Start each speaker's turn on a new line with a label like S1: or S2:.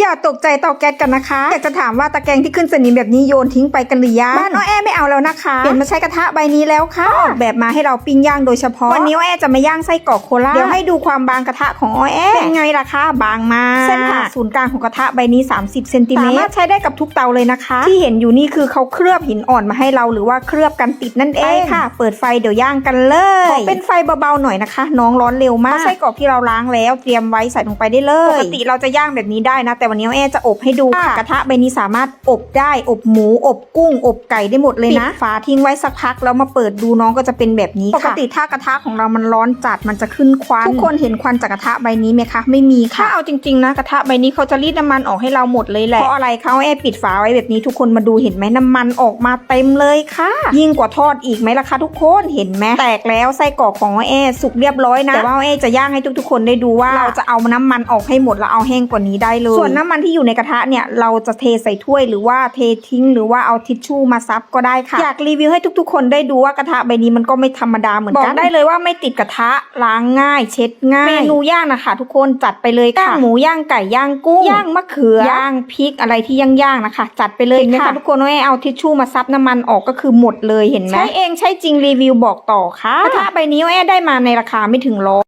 S1: อย่าตกใจเตาแก๊สกันนะคะ อยากจะถามว่าตะแกรงที่ขึ้นสนิมแบบนี้โยนทิ้งไปกันหรือยังบ้านอ้อแอไม่เอาแล้วนะคะ เปลี่ยนมาใช้กระทะใบนี้แล้วค่ะออกแบบมาให้เราปิ้งย่างโดยเฉพาะ วันนี้อ้อแอจะมาย่างไส้กรอกโคราชเดี๋ยวให้ดูความบางกระทะของอ้อแอเป็นไงล่ะคะบางมากเส้นผ่าศูนย์กลางของกระทะใบนี้ 30เซนติเมตรสามารถใช้ได้กับทุกเตาเลยนะคะ ที่เห็นอยู่นี่คือเขาเคลือบหินอ่อนมาให้เราหรือว่าเคลือบกันติดนั่นเองค่ะ เปิดไฟเดี๋ยวย่างกันเลยขอเป็นไฟเบาๆหน่อยนะคะ น้องร้อนเร็วมากไส้กรอกที่เราล้างแล้ว เตรียมไว้ใส่ลงไปได้เลยปกติเราจะย่างแบบนี้ได้นะแต่วันนี้แอจะอบให้ดูค่ะกระทะใบนี้สามารถอบได้อบหมู อบกุ้ง อบไก่ได้หมดเลยนะฝาทิ้งไว้สักพักแล้วมาเปิดดูน้องก็จะเป็นแบบนี้ค่ะปกติถ้ากระทะของเรามันร้อนจัดมันจะขึ้นควันทุกคนเห็นควันจากกระทะใบนี้ไหมคะไม่มีค่ะถ้าเอาจริงๆนะกระทะใบนี้เขาจะรีดน้ำมันออกให้เราหมดเลยแหละเพราะอะไรเขาแอบปิดฝาไว้แบบนี้ทุกคนมาดูเห็นไหมน้ำมันออกมาเต็มเลยค่ะ ยิ่งกว่าทอดอีกไหมล่ะคะทุกคนเห็นไหมแตกแล้วไส้กรอกของแอสุกเรียบร้อยนะแต่ว่าแอจะย่างให้ทุกๆคนได้ดูว่าเราจะเอาน้ำมันออกให้หมดแล้วเอาแห้งกว่านี้ได้เลยส่วนน้ำมันที่อยู่ในกระทะเนี่ยเราจะเทใส่ถ้วยหรือว่าเททิ้ง หรือว่าเอาทิชชู่มาซับก็ได้ค่ะ อยากรีวิวให้ทุกๆ คนได้ดูว่ากระทะใบนี้มันก็ไม่ธรรมดาเหมือนกันบอกได้เลยว่าไม่ติดกระทะล้างง่าย เช็ดง่ายเมนูย่างนะคะทุกคนจัดไปเลยค่ะย่างหมูย่างไก่ย่างกุ้งย่างมะเขือย่างพริกอะไรที่ย่างๆนะคะ จัดไปเลยค่ะทุกคนว่าให้เอาทิชชู่มาซับน้ำมันออกก็คือหมดเลยเห็นไหมใช้เองใช้จริงรีวิวบอกต่อค่ะกระทะใบนี้แอได้มาในราคาไม่ถึงร้อย